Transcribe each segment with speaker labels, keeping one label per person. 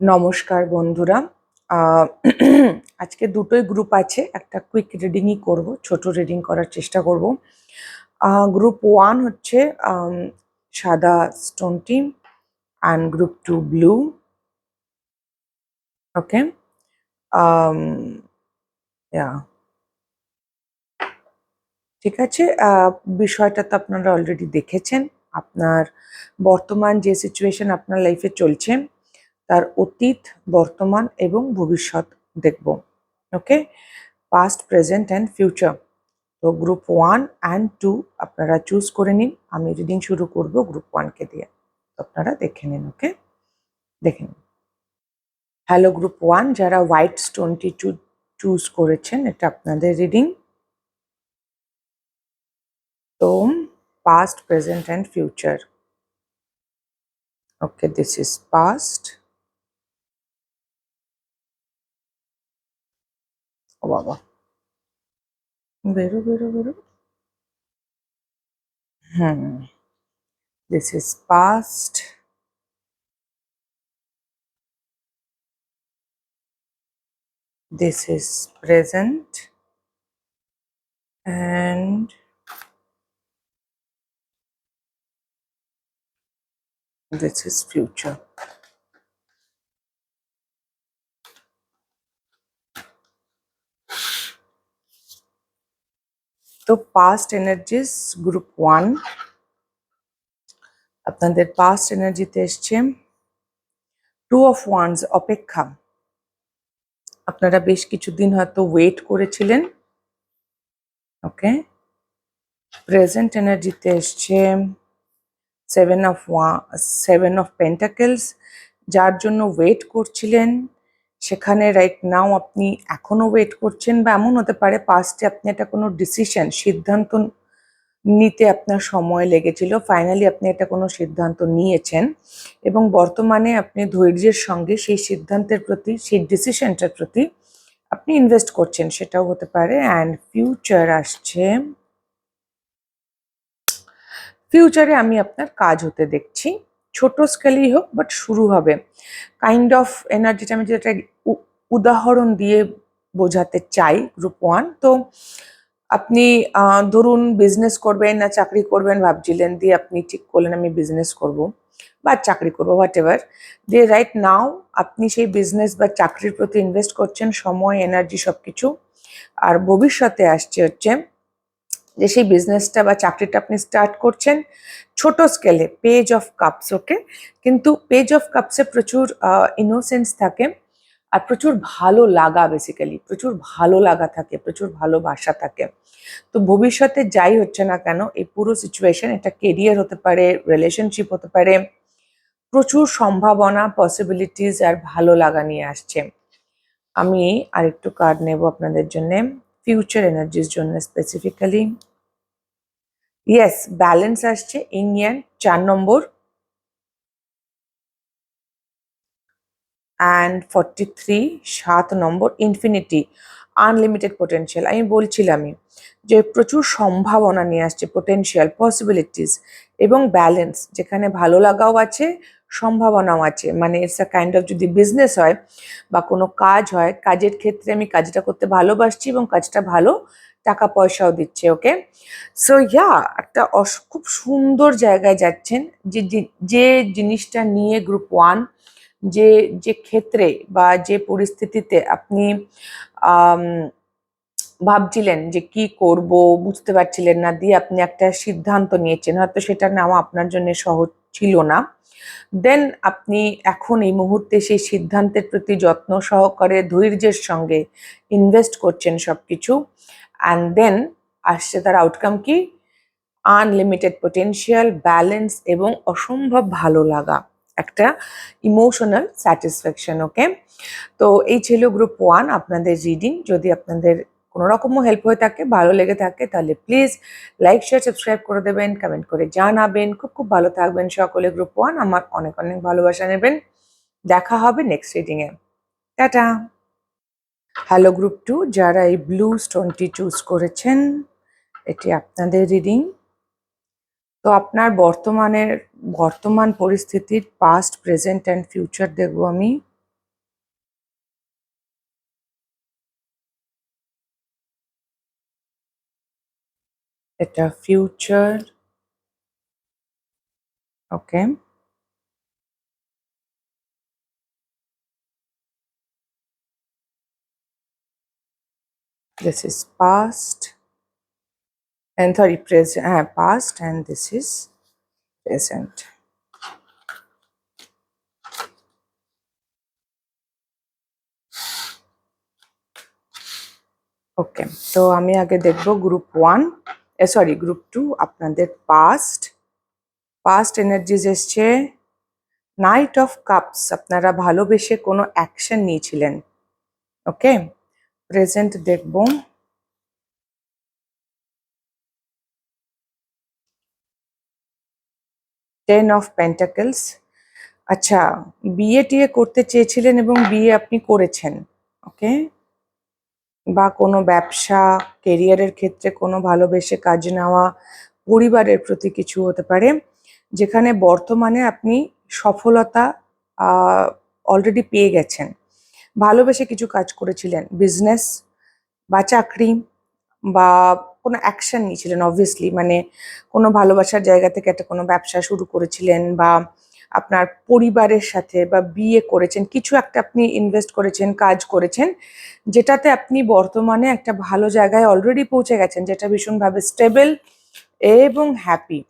Speaker 1: নমস্কার বন্ধুরা। আজকে দুটোই গ্রুপ আছে, একটা কুইক রিডিংই করব, ছোট রিডিং করার চেষ্টা করব। গ্রুপ ওয়ান হচ্ছে সাদা স্টোনটি and group two blue okay ঠিক আছে? বিষয়টা তো আপনারা অলরেডি দেখেছেন। আপনার বর্তমান যে সিচুয়েশন আপনার লাইফে চলছে তার অতীত, বর্তমান এবং ভবিষ্যৎ দেখব। Okay? Past present and future তো গ্রুপ ওয়ান অ্যান্ড টু আপনারা চুজ করে নিন। আমি রিডিং শুরু করব গ্রুপ ওয়ানকে দিয়ে। আপনারা দেখে নিন, ওকে? দেখে নিন। হ্যালো গ্রুপ ওয়ান যারা হোয়াইট স্টোনটি চুজ করেছেন, এটা আপনাদের রিডিং তো past present and future okay this is past ও বাবা বেরো বেরো বেরো hmm this is past this is present and this is future তো পাস্ট এনার্জিস গ্রুপ ওয়ান আপনাদের পাস্ট এনার্জিতে এসছে। টু অফ ওয়ান্স অপেক্ষা। আপনারা বেশ কিছুদিন হয়তো ওয়েট করেছিলেন। ওকে প্রেজেন্ট এনার্জিতে এসছে seven of one seven of pentacles যার জন্য ওয়েট করছিলেন। সেখানে রাইট নাও আপনি এখনও ওয়েট করছেন বা এমন হতে পারে পাস্টে আপনি একটা কোনো ডিসিশন সিদ্ধান্ত নিতে আপনার সময় লেগেছিল ফাইনালি আপনি এটা কোনো সিদ্ধান্ত নিয়েছেন এবং বর্তমানে আপনি ধৈর্যের সঙ্গে সেই সিদ্ধান্তের প্রতি, সেই ডিসিশনটার প্রতি আপনি ইনভেস্ট করছেন, সেটাও হতে পারে অ্যান্ড ফিউচার আসছে। ফিউচারে আমি আপনার কাজ হতে দেখছি। ছোট স্কেলেই হোক বাট শুরু হবে। কাইন্ড অফ এনার্জিটা আমি যেটা উদাহরণ দিয়ে বোঝাতে চাই গ্রুপ ওয়ান তো আপনি ধরুন বিজনেস করবেন না চাকরি করবেন, ভাবছিলেন দিয়ে আপনি ঠিক করলেন, আমি বিজনেস করব বা চাকরি করব হোয়াট এভার দিয়ে রাইট নাও আপনি সেই বিজনেস বা চাকরির প্রতি ইনভেস্ট করছেন, সময় এনার্জি সব কিছু আর ভবিষ্যতে আসছে হচ্ছে যে সেই বিজনেসটা বা চাকরিটা আপনি স্টার্ট করছেন, ছোট স্কেলে পেজ অফ কাপস ওকে কিন্তু পেজ অফ কাপসে প্রচুর ইনোসেন্স থাকে আর প্রচুর ভালো লাগা বেসিক্যালি প্রচুর ভালো লাগা থাকে, প্রচুর ভালোবাসা থাকে। তো ভবিষ্যতে যাই হচ্ছে না কেন, এই পুরো সিচুয়েশন এটা কেরিয়ার হতে পারে রিলেশনশিপ হতে পারে, প্রচুর সম্ভাবনা পসিবিলিটিস আর ভালো লাগা নিয়ে আসছে। আমি আরেকটু কার্ড নেব আপনাদের জন্য। ফিউচার এনার্জির জন্য স্পেসিফিক্যালি ইয়েস ব্যালেন্স আসছে ইন্ডিয়ান চার নম্বর। অ্যান্ড ফর্টি থ্রি সাত নম্বর ইনফিনিটি আনলিমিটেড পোটেনশিয়াল আমি বলছিলামই যে প্রচুর সম্ভাবনা নিয়ে আসছে পোটেনশিয়াল পসিবিলিটিস এবং ব্যালেন্স যেখানে ভালো লাগাও আছে সম্ভাবনাও আছে। মানে ইটস আ কাইন্ড অফ যদি বিজনেস হয় বা কোনো কাজ হয়, কাজের ক্ষেত্রে আমি কাজটা করতে ভালোবাসছি এবং কাজটা ভালো টাকা পয়সাও দিচ্ছে ওকে সো ইয়া একটা খুব সুন্দর জায়গায় যাচ্ছেন যে- যে জিনিসটা নিয়ে গ্রুপ ওয়ান যে যে ক্ষেত্রে বা যে পরিস্থিতিতে আপনি ভাবছিলেন যে কি করব, বুঝতে পারছিলেন না, দিয়ে আপনি একটা সিদ্ধান্ত নিয়েছেন। হয়তো সেটা নেওয়া আপনার জন্য সহজ ছিল না। দেন আপনি এখন এই মুহূর্তে সেই সিদ্ধান্তের প্রতি যত্ন সহকারে, ধৈর্যের সঙ্গে ইনভেস্ট করছেন সব কিছু অ্যান্ড দেন আসছে তার আউটকাম কি? আনলিমিটেড পোটেনশিয়াল ব্যালেন্স এবং অসম্ভব ভালো লাগা। একটা ইমোশনাল স্যাটিসফ্যাকশন ওকে তো এই ছিল গ্রুপ ওয়ান আপনাদের রিডিং যদি আপনাদের রকমও হেল্প হয়ে থাকে, ভালো লেগে থাকে, তাহলে প্লিজ লাইক শেয়ার সাবস্ক্রাইব করে দেবেন কমেন্ট করে জানাবেন। খুব খুব ভালো থাকবেন সকলে। গ্রুপ ওয়ান আমার অনেক অনেক ভালোবাসা নেবেন। দেখা হবে নেক্সট রিডিংয়ে টাটা। হ্যালো গ্রুপ টু যারা এই ব্লু স্টোনটি চুজ করেছেন, এটি আপনাদের রিডিং তো আপনার বর্তমানের, বর্তমান পরিস্থিতির পাস্ট প্রেজেন্ট অ্যান্ড ফিউচার দেখব আমি। এটা future okay this is past and sorry present uh, past and this is present okay তো আমি আগে দেখব group one sorry group two আপনাদের পাস্ট পাস্ট এনার্জিজ এসছে। নাইট অফ কাপস আপনারা ভালোবেসে কোনো অ্যাকশন নিয়েছিলেন। ওকে প্রেজেন্ট দেখব। টেন অফ পেন্টাকেলস আচ্ছা বিয়ে টিয়ে করতে চেয়েছিলেন এবং বিয়ে আপনি করেছেন। ওকে বা কোনো ব্যবসা কেরিয়ারের ক্ষেত্রে কোনো ভালোবেসে কাজ নেওয়া পরিবারের প্রতি কিছু হতে পারে, যেখানে বর্তমানে আপনি সফলতা অলরেডি পেয়ে গেছেন। ভালোবেসে কিছু কাজ করেছিলেন বিজনেস বা চাকরি বা কোনো অ্যাকশন নিয়েছিলেন অবভিয়াসলি মানে কোনো ভালোবাসার জায়গা থেকে একটা কোনো ব্যবসা শুরু করেছিলেন বা আপনার পরিবারের সাথে বা বিয়ে করেছেন, কিছু একটা আপনি ইনভেস্ট করেছেন, কাজ করেছেন, যেটাতে আপনি বর্তমানে একটা ভালো জায়গায় অলরেডি পৌঁছে গেছেন, যেটা ভীষণভাবে স্টেবল এবং হ্যাপি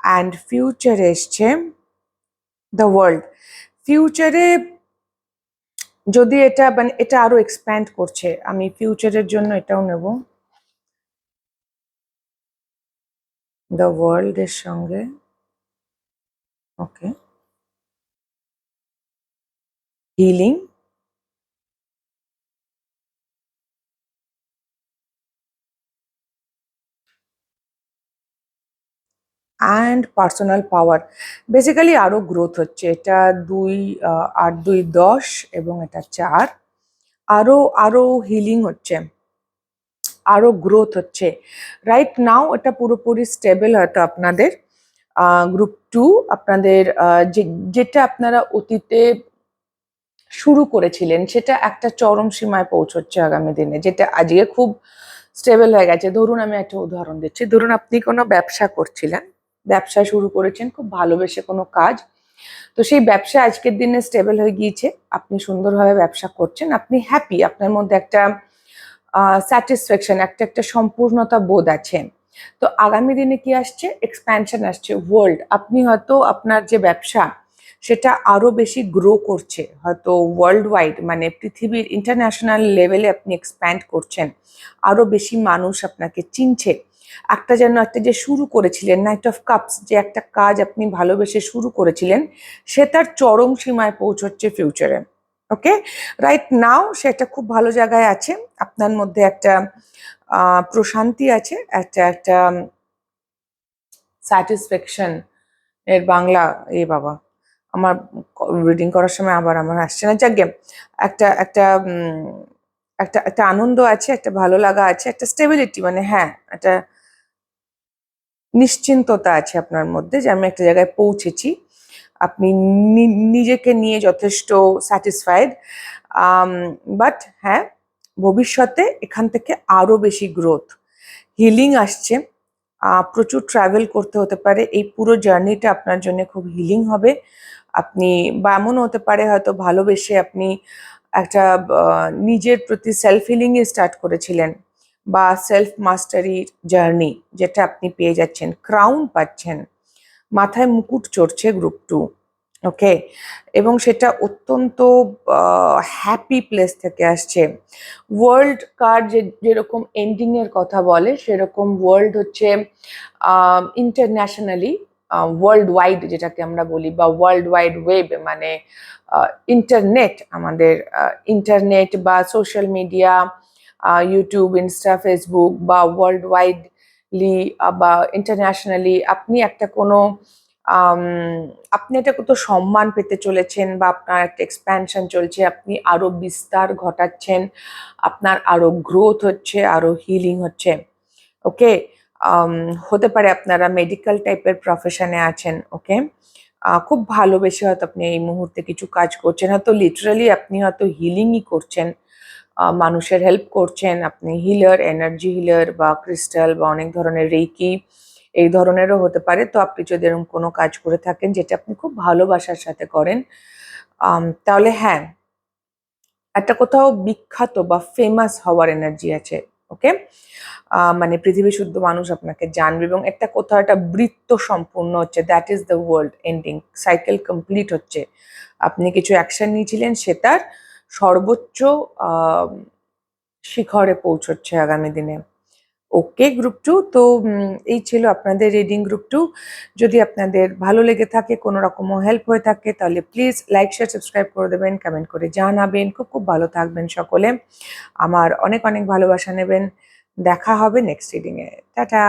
Speaker 1: অ্যান্ড ফিউচারে এসছে দ্য ওয়ার্ল্ড ফিউচারে যদি এটা মানে এটা আরও এক্সপ্যান্ড করছে, আমি ফিউচারের জন্য এটাও নেব। দ্য ওয়ার্ল্ডের সঙ্গে okay healing and personal power basically আরও গ্রোথ হচ্ছে। এটা দুই আট, দুই, দশ এবং এটা চার। আরও আরও হিলিং হচ্ছে। আরও গ্রোথ হচ্ছে। রাইট নাও এটা পুরোপুরি স্টেবল হয়তো আপনাদের। গ্রুপ টু আপনাদের যেটা আপনারা অতীতে শুরু করেছিলেন, সেটা একটা চরম সীমায় পৌঁছচ্ছে আগামী দিনে, যেটা আজকে খুব স্টেবল হয়ে গেছে। ধরুন আমি একটা উদাহরণ দিচ্ছি, ধরুন আপনি কোনো ব্যবসা করছিলেন, ব্যবসা শুরু করেছেন, খুব ভালোবেসে কোনো কাজ, তো সেই ব্যবসা আজকের দিনে স্টেবল হয়ে গিয়েছে, আপনি সুন্দরভাবে ব্যবসা করছেন, আপনি হ্যাপি আপনার মধ্যে একটা স্যাটিসফ্যাকশন একটা একটা সম্পূর্ণতা বোধ আছে। তো আগামী দিনে কি আসছে? এক্সপ্যানশন আসছে। ওয়ার্ল্ড আপনি হয়তো আপনার যে ব্যবসা সেটা আরও বেশি গ্রো করছে। হয়তো ওয়ার্ল্ড ওয়াইড মানে পৃথিবীর ইন্টারন্যাশনাল লেভেলে আপনি এক্সপ্যান্ড করছেন আরও বেশি মানুষ আপনাকে চিনছে। একটা যেন একটা যে শুরু করেছিলেন নাইট অফ কাপস যে একটা কাজ আপনি ভালোবেসে শুরু করেছিলেন, সে তার চরম সীমায় পৌঁছচ্ছে ফিউচারে ওকে রাইট নাও সেটা খুব ভালো জায়গায় আছে, আপনার মধ্যে একটা প্রশান্তি আছে, একটা একটা স্যাটিসফ্যাকশন এর বাংলা, এ বাবা। আমার রিডিং করার সময় আবার আমার আসছে না। যাক একটা একটা একটা একটা আনন্দ আছে, একটা ভালো লাগা আছে, একটা স্টেবিলিটি মানে হ্যাঁ একটা নিশ্চিন্ততা আছে আপনার মধ্যে যে আমি একটা জায়গায় পৌঁছেছি। আপনি নিজেকে নিয়ে যথেষ্ট স্যাটিসফাইড বাট হ্যাঁ ভবিষ্যতে এখান থেকে আরও বেশি গ্রোথ হিলিং আসছে। প্রচুর ট্রাভেল করতে হতে পারে, এই পুরো জার্নিটা আপনার জন্য খুব হিলিং হবে। আপনি বা এমনও হতে পারে হয়তো ভালোবেসে আপনি একটা নিজের প্রতি সেলফ হিলিংয়ে স্টার্ট করেছিলেন বা সেলফ মাস্টারির জার্নি যেটা আপনি পেয়ে যাচ্ছেন ক্রাউন পাচ্ছেন। মাথায় মুকুট চড়ছে গ্রুপ টু ওকে এবং সেটা অত্যন্ত হ্যাপি প্লেস থেকে আসছে। ওয়ার্ল্ড কার্ড যে, যেরকম এন্ডিংয়ের কথা বলে, সেরকম ওয়ার্ল্ড হচ্ছে ইন্টারন্যাশনালি ওয়ার্ল্ড ওয়াইড যেটাকে আমরা বলি বা ওয়ার্ল্ড ওয়াইড ওয়েব মানে ইন্টারনেট আমাদের ইন্টারনেট বা social media YouTube Insta Facebook বা ওয়ার্ল্ড ওয়াইডলি বা ইন্টারন্যাশনালি আপনি একটা কোনো আপনি একটা কত সম্মান পেতে চলেছেন বা আপনার একটা এক্সপ্যানশন চলছে, আপনি আরও বিস্তার ঘটাচ্ছেন, আপনার আরও গ্রোথ হচ্ছে আরও হিলিং হচ্ছে ওকে হতে পারে আপনারা মেডিকেল টাইপের প্রফেশনে আছেন ওকে খুব ভালোবেসে হয়তো আপনি এই মুহূর্তে কিছু কাজ করছেন, হয়তো লিটারালি আপনি হয়তো হিলিংই করছেন মানুষের হেল্প করছেন, আপনি হিলার এনার্জি হিলার বা ক্রিস্টাল বা অনেক ধরনের রেকি এই ধরনেরও হতে পারে। তো আপনি যদি এরকম কোনো কাজ করে থাকেন যেটা আপনি খুব ভালোবাসার সাথে করেন তাহলে হ্যাঁ একটা কোথাও বিখ্যাত বা ফেমাস হওয়ার এনার্জি আছে। ওকে? মানে পৃথিবী শুদ্ধ মানুষ আপনাকে জানবে এবং একটা কোথাও একটা বৃত্ত সম্পূর্ণ হচ্ছে that is the world ending cycle complete হচ্ছে। আপনি কিছু অ্যাকশন নিয়েছিলেন, সে তার সর্বোচ্চ শিখরে পৌঁছচ্ছে আগামী দিনে। ওকে গ্রুপ টু তো এই ছিল আপনাদের রিডিং গ্রুপ টু যদি আপনাদের ভালো লেগে থাকে, কোনো রকমও হেল্প হয়ে থাকে, তাহলে প্লিজ লাইক শেয়ার সাবস্ক্রাইব করে দেবেন কমেন্ট করে জানাবেন। খুব খুব ভালো থাকবেন সকলে। আমার অনেক অনেক ভালোবাসা নেবেন। দেখা হবে নেক্সট রিডিংয়ে টাটা!